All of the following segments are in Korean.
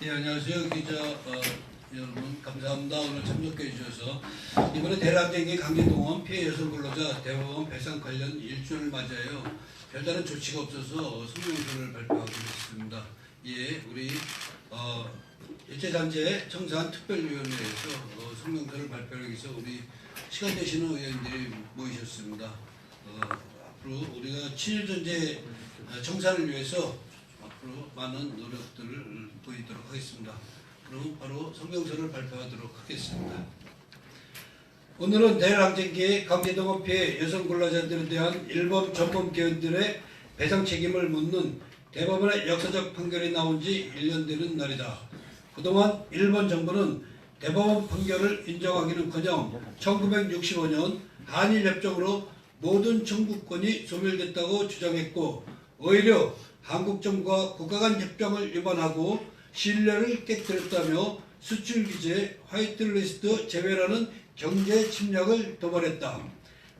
예, 안녕하세요. 기자 어, 여러분 감사합니다. 오늘 참석해 주셔서 이번에 대란쟁이 강제동원 피해 여성 근로자 대법원 배상 관련 일주를 맞아요. 별다른 조치가 없어서 성명서를 발표하기로 했습니다. 예, 우리 어, 일제단체 청산 특별위원회에서 어, 성명서를 발표하기 위해서 우리 시간 되시는 의원들이 모이셨습니다. 어, 앞으로 우리가 친일전제 어, 청산을 위해서 앞으로 많은 노력들을 보이도록 하겠습니다. 그럼 바로 성명서를 발표하도록 하겠습니다. 오늘은 대일항쟁기의 강제동원 피해 여성 근로자들에 대한 일본 전범 기관들의 배상 책임을 묻는 대법원의 역사적 판결이 나온 지 1년 되는 날이다. 그동안 일본 정부는 대법원 판결을 인정하기는커녕 1965년 한일협정으로 모든 청구권이 소멸됐다고 주장했고 오히려 한국 정부가 국가 간 협정을 위반하고 신뢰를 깨뜨렸다며 수출 규제 화이트리스트 제외라는 경제 침략을 도발했다.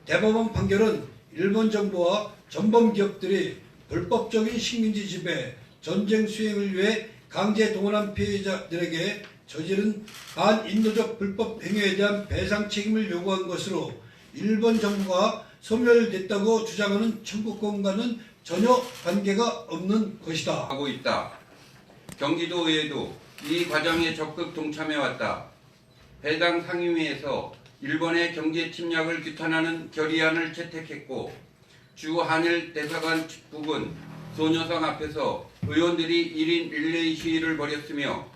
대법원 판결은 일본 정부와 전범 기업들이 불법적인 식민지 지배, 전쟁 수행을 위해 강제 동원한 피해자들에게 저지른 반인도적 불법 행위에 대한 배상 책임을 요구한 것으로 일본 정부가 소멸됐다고 주장하는 청구권과는 전혀 관계가 없는 것이다. 하고 있다. 경기도의회도 이 과정에 적극 동참해왔다. 해당 상임위에서 일본의 경제 침략을 규탄하는 결의안을 채택했고 주 한일 대사관 부근 소녀상 앞에서 의원들이 1인 릴레이 시위를 벌였으며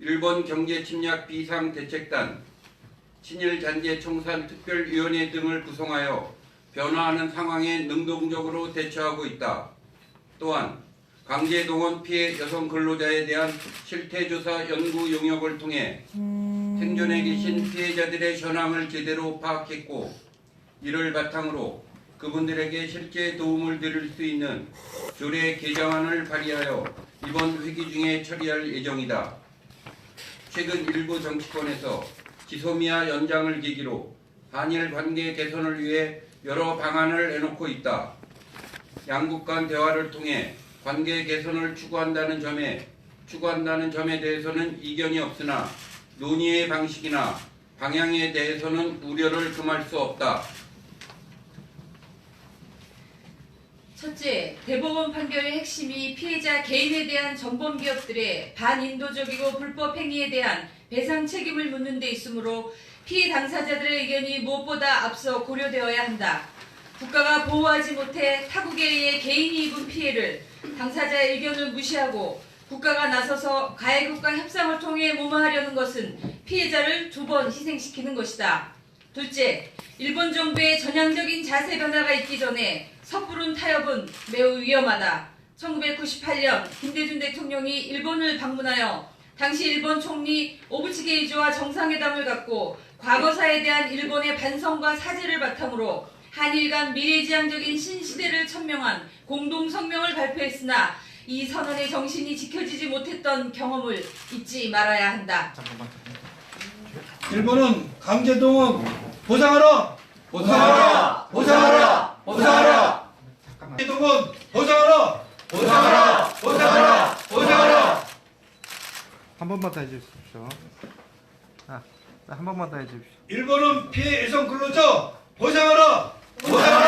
일본 경제 침략 비상 대책단 친일 잔재 청산 특별위원회 등을 구성하여 변화하는 상황에 능동적으로 대처하고 있다. 또한 강제동원 피해 여성 근로자에 대한 실태조사 연구 용역을 통해 생존해 계신 피해자들의 현황을 제대로 파악했고 이를 바탕으로 그분들에게 실제 도움을 드릴 수 있는 조례 개정안을 발의하여 이번 회기 중에 처리할 예정이다. 최근 일부 정치권에서 지소미아 연장을 계기로 한일 관계 개선을 위해 여러 방안을 내놓고 있다. 양국 간 대화를 통해 관계 개선을 추구한다는 점에 추구한다는 점에 대해서는 이견이 없으나 논의의 방식이나 방향에 대해서는 우려를 금할 수 없다. 첫째, 대법원 판결의 핵심이 피해자 개인에 대한 전범 기업들의 반인도적이고 불법 행위에 대한 배상 책임을 묻는 데 있으므로 피해 당사자들의 의견이 무엇보다 앞서 고려되어야 한다. 국가가 보호하지 못해 타국에 의해 개인이 입은 피해를 당사자의 의견을 무시하고 국가가 나서서 가해국과 협상을 통해 무마하려는 것은 피해자를 두 번 희생시키는 것이다. 둘째, 일본 정부의 전향적인 자세 변화가 있기 전에 섣부른 타협은 매우 위험하다. 1998년 김대중 대통령이 일본을 방문하여 당시 일본 총리 오부치 게이조와 정상회담을 갖고 과거사에 대한 일본의 반성과 사죄를 바탕으로 한일 간 미래지향적인 신시대를 천명한 공동 성명을 발표했으나 이 선언의 정신이 지켜지지 못했던 경험을 잊지 말아야 한다. 일본은 강제동원 보상하라! 보상하라! 보상하라! 보상하라! 강제동원 보상하라! 보상하라! 보상하라! 보상하라! 한 번만 더 해주십시오. 아, 한 번만 더 해주십시오. 일본은 피해 여성 근로자! 보상하라! 보상하라!